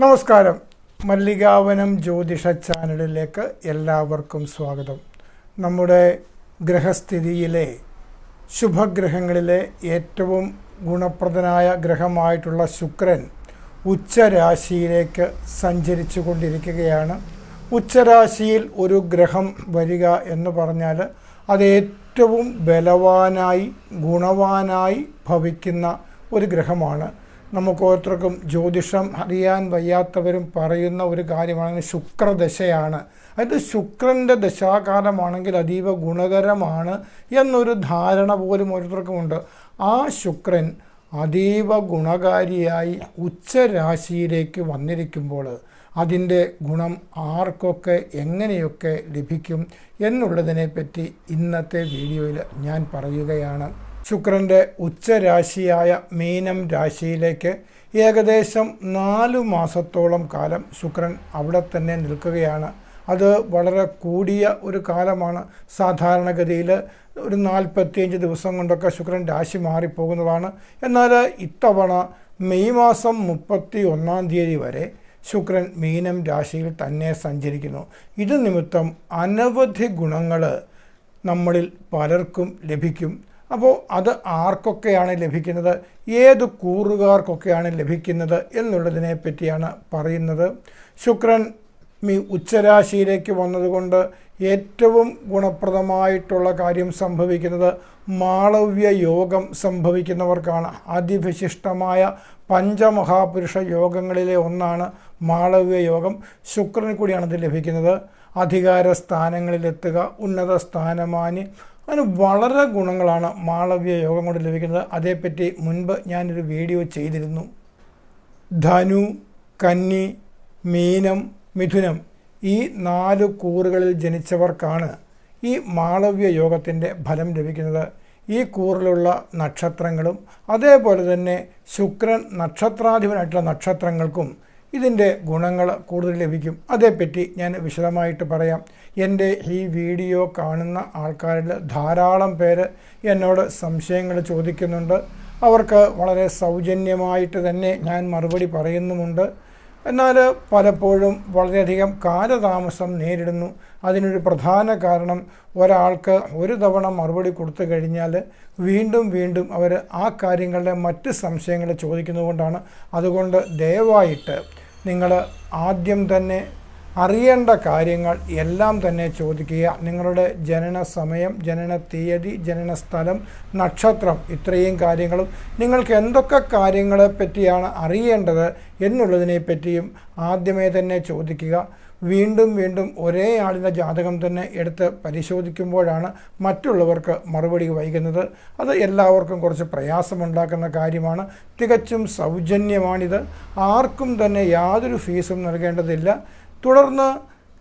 നമസ്കാരം. മല്ലികാവനം ജ്യോതിഷ ചാനലിലേക്ക് എല്ലാവർക്കും സ്വാഗതം. നമ്മുടെ ഗ്രഹസ്ഥിതിയിലെ ശുഭഗ്രഹങ്ങളിലെ ഏറ്റവും ഗുണപ്രദനായ ഗ്രഹമായിട്ടുള്ള ശുക്രൻ ഉച്ചരാശിയിലേക്ക് സഞ്ചരിച്ചു കൊണ്ടിരിക്കുകയാണ്. ഉച്ചരാശിയിൽ ഒരു ഗ്രഹം വരിക എന്ന് പറഞ്ഞാൽ അത് ഏറ്റവും ബലവാനായി ഗുണവാനായി ഭവിക്കുന്ന ഒരു ഗ്രഹമാണ്. നമുക്ക് ഓരോരുത്തർക്കും ജ്യോതിഷം അറിയാൻ വയ്യാത്തവരും പറയുന്ന ഒരു കാര്യമാണ് ശുക്രദശയാണ്. അതായത് ശുക്രന്റെ ദശാകാലമാണെങ്കിൽ അതീവ ഗുണകരമാണ് എന്നൊരു ധാരണ പോലും ഓരോരുത്തർക്കുമുണ്ട്. ആ ശുക്രൻ അതീവ ഗുണകാരിയായി ഉച്ചരാശിയിലേക്ക് വന്നിരിക്കുമ്പോൾ അതിന്റെ ഗുണം ആർക്കൊക്കെ എങ്ങനെയൊക്കെ ലഭിക്കും എന്നുള്ളതിനെപ്പറ്റി ഇന്നത്തെ വീഡിയോയിൽ ഞാൻ പറയുകയാണ്. ശുക്രന്റെ ഉച്ചരാശിയായ മീനം രാശിയിലേക്ക് ഏകദേശം നാലു മാസത്തോളം കാലം ശുക്രൻ അവിടെ തന്നെ നിൽക്കുകയാണ്. അത് വളരെ കൂടിയ ഒരു കാലമാണ്. സാധാരണഗതിയിൽ ഒരു നാൽപ്പത്തിയഞ്ച് ദിവസം കൊണ്ടൊക്കെ ശുക്രൻ രാശി മാറിപ്പോകുന്നതാണ്. എന്നാൽ ഇത്തവണ മെയ് മാസം മുപ്പത്തി ഒന്നാം തീയതി വരെ ശുക്രൻ മീനം രാശിയിൽ തന്നെ സഞ്ചരിക്കുന്നു. ഇത് നിമിത്തം അനവധി ഗുണങ്ങൾ നമ്മളിൽ പലർക്കും ലഭിക്കും. അപ്പോൾ അത് ആർക്കൊക്കെയാണ് ലഭിക്കുന്നത്? ഏത് കൂറുകാർക്കൊക്കെയാണ് ലഭിക്കുന്നത് എന്നുള്ളതിനെ പറ്റിയാണ് പറയുന്നത്. ശുക്രൻ മീ ഉച്ചരാശിയിലേക്ക് വന്നതുകൊണ്ട് ഏറ്റവും ഗുണപ്രദമായിട്ടുള്ള കാര്യം സംഭവിക്കുന്നത് മാളവ്യ യോഗം സംഭവിക്കുന്നവർക്കാണ്. അതിവിശിഷ്ടമായ പഞ്ചമഹാപുരുഷ യോഗങ്ങളിലെ ഒന്നാണ് മാളവ്യ യോഗം. കൂടിയാണ് ഇത് ലഭിക്കുന്നത്. അധികാര സ്ഥാനങ്ങളിലെത്തുക ഉന്നത സ്ഥാനമാനി അതിന് വളരെ ഗുണങ്ങളാണ് മാളവ്യ യോഗം കൊണ്ട് ലഭിക്കുന്നത്. അതേപ്പറ്റി മുൻപ് ഞാനൊരു വീഡിയോ ചെയ്തിരുന്നു. ധനു കന്നി മീനം മിഥുനം ഈ നാല് കൂറുകളിൽ ജനിച്ചവർക്കാണ് ഈ മാളവ്യ യോഗത്തിന്റെ ഫലം ലഭിക്കുന്നത്. ഈ കൂറിലുള്ള നക്ഷത്രങ്ങളും അതേപോലെ തന്നെ ശുക്രൻ നക്ഷത്രാധിപനായിട്ടുള്ള നക്ഷത്രങ്ങൾക്കും ഇതിന്റെ ഗുണങ്ങൾ കൂടുതൽ ലഭിക്കും. അതേപ്പറ്റി ഞാൻ വിശദമായിട്ട് പറയാം. എന്റെ ഈ വീഡിയോ കാണുന്ന ആൾക്കാരിൽ ധാരാളം പേര് എന്നോട് സംശയങ്ങൾ ചോദിക്കുന്നുണ്ട്. അവർക്ക് വളരെ സൗജന്യമായിട്ട് തന്നെ ഞാൻ മറുപടി പറയുന്നുമുണ്ട്. എന്നാൽ പലപ്പോഴും വളരെയധികം കാലതാമസം നേരിടുന്നു. അതിനൊരു പ്രധാന കാരണം ഒരാൾക്ക് ഒരു തവണ മറുപടി കൊടുത്തു കഴിഞ്ഞാൽ വീണ്ടും വീണ്ടും അവർ ആ കാര്യങ്ങളുടെ മറ്റ് സംശയങ്ങൾ ചോദിക്കുന്നതുകൊണ്ടാണ്. അതുകൊണ്ട് ദയവായിട്ട് നിങ്ങൾ ആദ്യം തന്നെ അറിയേണ്ട കാര്യങ്ങൾ എല്ലാം തന്നെ ചോദിക്കുക. നിങ്ങളുടെ ജനന സമയം ജനന തീയതി ജനന സ്ഥലം നക്ഷത്രം ഇത്രയും കാര്യങ്ങളും നിങ്ങൾക്ക് എന്തൊക്കെ കാര്യങ്ങളെ പറ്റിയാണ് അറിയേണ്ടത് എന്നുള്ളതിനെ പറ്റിയും ആദ്യമേ തന്നെ ചോദിക്കുക. വീണ്ടും വീണ്ടും ഒരേ ആളിന്റെ ജാതകം തന്നെ എടുത്ത് പരിശോധിക്കുമ്പോഴാണ് മറ്റുള്ളവർക്ക് മറുപടി വൈകുന്നത്. അത് എല്ലാവർക്കും കുറച്ച് പ്രയാസമുണ്ടാക്കുന്ന കാര്യമാണ്. തികച്ചും സൗജന്യമാണിത്. ആർക്കും തന്നെ യാതൊരു ഫീസും നൽകേണ്ടതില്ല. തുടർന്ന്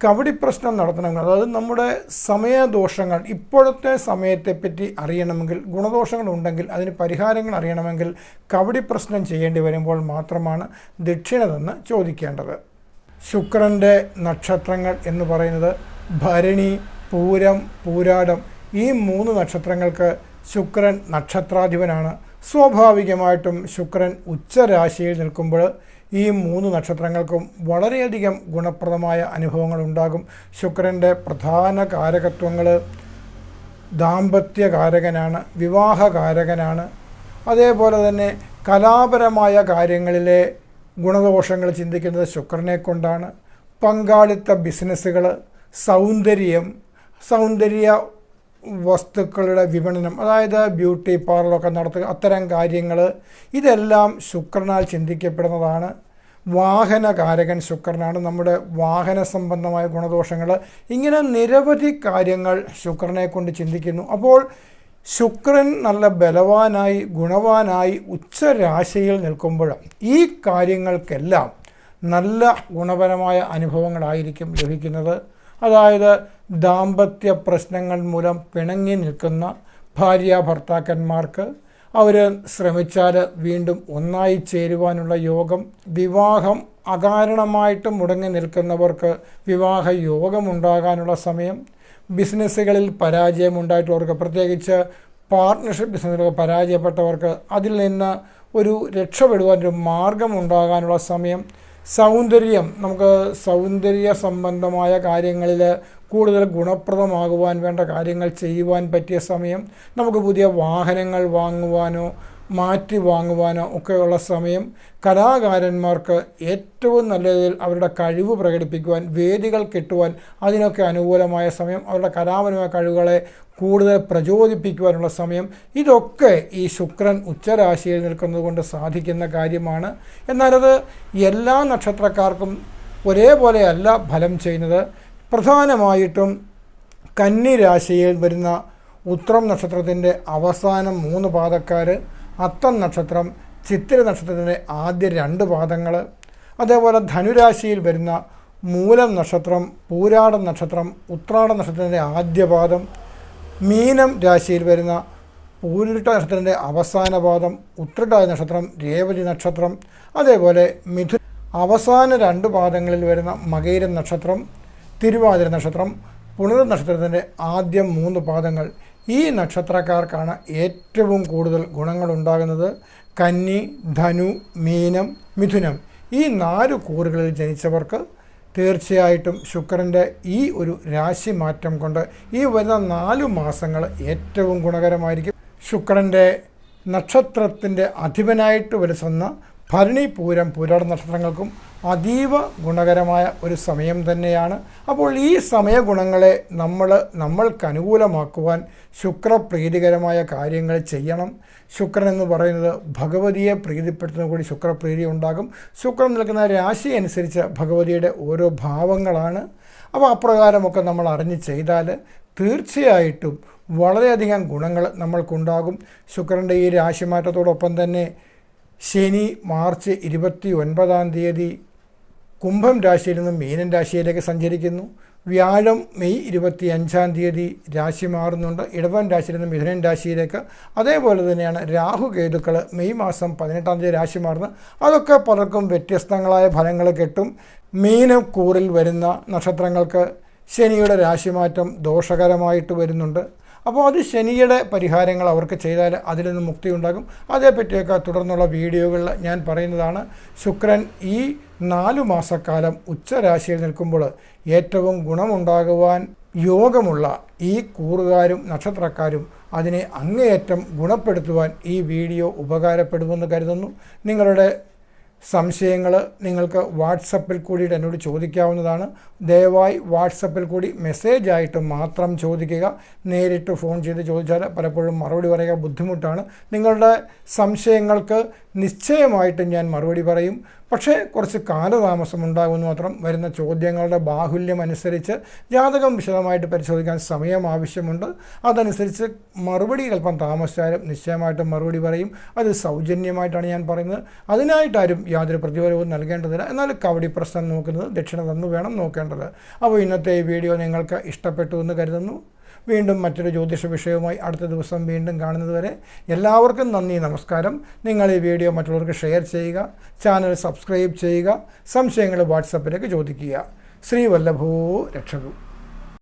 കവടി പ്രശ്നം നടത്തണമെങ്കിൽ അതായത് നമ്മുടെ സമയദോഷങ്ങൾ ഇപ്പോഴത്തെ സമയത്തെപ്പറ്റി അറിയണമെങ്കിൽ ഗുണദോഷങ്ങൾ ഉണ്ടെങ്കിൽ അതിന് പരിഹാരങ്ങൾ അറിയണമെങ്കിൽ കവടി പ്രശ്നം ചെയ്യേണ്ടി വരുമ്പോൾ മാത്രമാണ് ദക്ഷിണ തന്ന് ചോദിക്കേണ്ടത്. ശുക്രന്റെ നക്ഷത്രങ്ങൾ എന്ന് പറയുന്നത് ഭരണി പൂരം പൂരാടം ഈ മൂന്ന് നക്ഷത്രങ്ങൾക്ക് ശുക്രൻ നക്ഷത്രാധിപനാണ്. സ്വാഭാവികമായിട്ടും ശുക്രൻ ഉച്ചരാശിയിൽ നിൽക്കുമ്പോൾ ഈ മൂന്ന് നക്ഷത്രങ്ങൾക്കും വളരെയധികം ഗുണപ്രദമായ അനുഭവങ്ങൾ ഉണ്ടാകും ശുക്രന്റെ പ്രധാന കാരകത്വങ്ങൾ ദാമ്പത്യകാരകനാണ് വിവാഹകാരകനാണ്. അതേപോലെ തന്നെ കലാപരമായ കാര്യങ്ങളിലെ ഗുണദോഷങ്ങൾ ചിന്തിക്കുന്നത് ശുക്രനെ കൊണ്ടാണ്. പങ്കാളിത്ത ബിസിനസ്സുകൾ സൗന്ദര്യം സൗന്ദര്യ വസ്തുക്കളുടെ വിപണനം അതായത് ബ്യൂട്ടി പാർലറൊക്കെ നടത്തുക അത്തരം കാര്യങ്ങൾ ഇതെല്ലാം ശുക്രനാൽ ചിന്തിക്കപ്പെടുന്നതാണ്. വാഹനകാരകൻ ശുക്രനാണ്. നമ്മുടെ വാഹന സംബന്ധമായ ഗുണദോഷങ്ങൾ ഇങ്ങനെ നിരവധി കാര്യങ്ങൾ ശുക്രനെ കൊണ്ട് ചിന്തിക്കുന്നു. അപ്പോൾ ശുക്രൻ നല്ല ബലവാനായി ഗുണവാനായി ഉച്ചരാശിയിൽ നിൽക്കുമ്പോൾ ഈ കാര്യങ്ങൾക്കെല്ലാം നല്ല ഗുണപരമായ അനുഭവങ്ങളായിരിക്കും ലഭിക്കുന്നത്. അതായത് ദാമ്പത്യ പ്രശ്നങ്ങൾ മൂലം പിണങ്ങി നിൽക്കുന്ന ഭാര്യ ഭർത്താക്കന്മാർക്ക് അവർ ശ്രമിച്ചാൽ വീണ്ടും ഒന്നായി ചേരുവാനുള്ള യോഗം വിവാഹം അകാരണമായിട്ട് മുടങ്ങി നിൽക്കുന്നവർക്ക് വിവാഹ യോഗമുണ്ടാകാനുള്ള സമയം ബിസിനസ്സുകളിൽ പരാജയമുണ്ടായിട്ടുള്ളവർക്ക് പ്രത്യേകിച്ച് പാർട്ട്ണർഷിപ്പ് ബിസിനസ്സുകൾ പരാജയപ്പെട്ടവർക്ക് അതിൽ നിന്ന് ഒരു രക്ഷപ്പെടുവാൻ ഒരു മാർഗം ഉണ്ടാകാനുള്ള സമയം സൗന്ദര്യം. നമുക്ക് സൗന്ദര്യ സംബന്ധമായ കാര്യങ്ങളിൽ കൂടുതൽ ഗുണപ്രദമാകുവാൻ വേണ്ട കാര്യങ്ങൾ ചെയ്യുവാൻ പറ്റിയ സമയം നമുക്ക് പുതിയ വാഹനങ്ങൾ വാങ്ങുവാനോ മാറ്റി വാങ്ങുവാനോ ഒക്കെയുള്ള സമയം കലാകാരന്മാർക്ക് ഏറ്റവും നല്ലതിൽ അവരുടെ കഴിവ് പ്രകടിപ്പിക്കുവാൻ വേദികൾ കിട്ടുവാൻ അതിനൊക്കെ അനുകൂലമായ സമയം അവരുടെ കലാപരമായ കഴിവുകളെ കൂടുതൽ പ്രചോദിപ്പിക്കുവാനുള്ള സമയം ഇതൊക്കെ ഈ ശുക്രൻ ഉച്ചരാശിയിൽ നിൽക്കുന്നത് കൊണ്ട് സാധിക്കുന്ന കാര്യമാണ്. എന്നാലത് എല്ലാ നക്ഷത്രക്കാർക്കും ഒരേപോലെയല്ല ഫലം ചെയ്യുന്നത്. പ്രധാനമായിട്ടും കന്നി രാശിയിൽ വരുന്ന ഉത്രം നക്ഷത്രത്തിന്റെ അവസാനം മൂന്ന് പാദക്കാർ അത്തം നക്ഷത്രം ചിത്തിര നക്ഷത്രത്തിന്റെ ആദ്യ രണ്ട് പാദങ്ങൾ. അതേപോലെ ധനുരാശിയിൽ വരുന്ന മൂലം നക്ഷത്രം പൂരാടം നക്ഷത്രം ഉത്രാട നക്ഷത്രത്തിന്റെ ആദ്യ പാദം. മീനം രാശിയിൽ വരുന്ന പൂരിട്ട നക്ഷത്രത്തിന്റെ അവസാന പാദം ഉത്രട്ട നക്ഷത്രം രേവതി നക്ഷത്രം. അതേപോലെ മിഥുൻ അവസാന രണ്ട് പാദങ്ങളിൽ വരുന്ന മകൈരം നക്ഷത്രം തിരുവാതിര നക്ഷത്രം പുണർ നക്ഷത്രത്തിന്റെ ആദ്യം മൂന്ന് പാദങ്ങൾ. ഈ നക്ഷത്രക്കാർക്കാണ് ഏറ്റവും കൂടുതൽ ഗുണങ്ങളുണ്ടാകുന്നത്. കന്നി ധനു മീനം മിഥുനം. ഈ നാല് കൂറുകളിൽ ജനിച്ചവർക്ക് തീർച്ചയായിട്ടും ശുക്രന്റെ ഈ ഒരു രാശി മാറ്റം കൊണ്ട് ഈ വരുന്ന നാല് മാസങ്ങൾ ഏറ്റവും ഗുണകരമായിരിക്കും. ശുക്രന്റെ നക്ഷത്രത്തിന്റെ അധിപനായിട്ട് വരുന്ന ഭരണി പൂരം പുരാട നക്ഷത്രങ്ങൾക്കും അതീവ ഗുണകരമായ ഒരു സമയം തന്നെയാണ്. അപ്പോൾ ഈ സമയ ഗുണങ്ങളെ നമ്മൾ നമ്മൾക്ക് അനുകൂലമാക്കുവാൻ ശുക്രപ്രീതികരമായ കാര്യങ്ങൾ ചെയ്യണം. ശുക്രൻ എന്ന് പറയുന്നത് ഭഗവതിയെ പ്രീതിപ്പെടുത്തുന്ന കൂടി ശുക്രപ്രീതി ഉണ്ടാകും. ശുക്രൻ നിൽക്കുന്ന രാശി അനുസരിച്ച് ഭഗവതിയുടെ ഓരോ ഭാവങ്ങളാണ്. അപ്പോൾ അപ്രകാരമൊക്കെ നമ്മൾ അറിഞ്ഞ് ചെയ്താൽ തീർച്ചയായിട്ടും വളരെയധികം ഗുണങ്ങൾ നമ്മൾക്കുണ്ടാകും. ശുക്രന്റെ ഈ രാശിമാറ്റത്തോടൊപ്പം തന്നെ ശനി മാർച്ച് ഇരുപത്തി ഒൻപതാം തീയതി കുംഭം രാശിയിൽ നിന്നും മീനൻ രാശിയിലേക്ക് സഞ്ചരിക്കുന്നു. വ്യാഴം മെയ് ഇരുപത്തി അഞ്ചാം തീയതി രാശി മാറുന്നുണ്ട്. ഇടവൻ രാശിയിൽ നിന്നും മിഥുനൻ രാശിയിലേക്ക്. അതേപോലെ തന്നെയാണ് രാഹു കേതുക്കൾ മെയ് മാസം പതിനെട്ടാം തീയതി രാശി മാറുന്നത് അതൊക്കെ പലർക്കും വ്യത്യസ്തങ്ങളായ ഫലങ്ങൾ കിട്ടും. മീനക്കൂറിൽ വരുന്ന നക്ഷത്രങ്ങൾക്ക് ശനിയുടെ രാശിമാറ്റം ദോഷകരമായിട്ട് വരുന്നുണ്ട്. അപ്പോൾ അത് ശനിയുടെ പരിഹാരങ്ങൾ അവർക്ക് ചെയ്താൽ അതിൽ നിന്ന് മുക്തി ഉണ്ടാകും. അതേപ്പറ്റിയൊക്കെ തുടർന്നുള്ള വീഡിയോകളിൽ ഞാൻ പറയുന്നതാണ് ശുക്രൻ ഈ നാലു മാസക്കാലം ഉച്ചരാശിയിൽ നിൽക്കുമ്പോൾ ഏറ്റവും ഗുണമുണ്ടാകുവാൻ യോഗമുള്ള ഈ കൂറുകാരും നക്ഷത്രക്കാരും അതിനെ അങ്ങേയറ്റം ഗുണപ്പെടുത്തുവാൻ ഈ വീഡിയോ ഉപകാരപ്പെടുമെന്ന് കരുതുന്നു. നിങ്ങളുടെ സംശയങ്ങൾ നിങ്ങൾക്ക് വാട്സപ്പിൽ കൂടിയിട്ട് എന്നോട് ചോദിക്കാവുന്നതാണ്. ദയവായി വാട്സപ്പിൽ കൂടി മെസ്സേജ് ആയിട്ട് മാത്രം ചോദിക്കുക. നേരിട്ട് ഫോൺ ചെയ്ത് ചോദിച്ചാൽ പലപ്പോഴും മറുപടി പറയുക ബുദ്ധിമുട്ടാണ്. നിങ്ങളുടെ സംശയങ്ങൾക്ക് നിശ്ചയമായിട്ടും ഞാൻ മറുപടി പറയും. പക്ഷേ കുറച്ച് കാലതാമസം ഉണ്ടാകുമെന്ന് മാത്രം വരുന്ന ചോദ്യങ്ങളുടെ ബാഹുല്യം അനുസരിച്ച് ജാതകം വിശദമായിട്ട് പരിശോധിക്കാൻ സമയം ആവശ്യമുണ്ട്. അതനുസരിച്ച് മറുപടി അല്പം താമസിച്ചാലും നിശ്ചയമായിട്ടും മറുപടി പറയും. അത് സൗജന്യമായിട്ടാണ് ഞാൻ പറയുന്നത്. അതിനായിട്ടാരും യാതൊരു പ്രതിഫലവും നൽകേണ്ടതില്ല. എന്നാൽ കവടി പ്രശ്നം നോക്കുന്നത് ദക്ഷിണ തന്നു വേണം നോക്കേണ്ടത്. അപ്പോൾ ഇന്നത്തെ ഈ വീഡിയോ നിങ്ങൾക്ക് ഇഷ്ടപ്പെട്ടു എന്ന് കരുതുന്നു. വീണ്ടും മറ്റൊരു ജ്യോതിഷ വിഷയവുമായി അടുത്ത ദിവസം വീണ്ടും കാണുന്നതുവരെ എല്ലാവർക്കും നന്ദി നമസ്കാരം. നിങ്ങൾ ഈ വീഡിയോ മറ്റുള്ളവർക്ക് ഷെയർ ചെയ്യുക ചാനൽ സബ്സ്ക്രൈബ് ചെയ്യുക സംശയങ്ങൾ വാട്സപ്പിലേക്ക് ചോദിക്കുക. ശ്രീ വല്ലഭോ രക്ഷകു.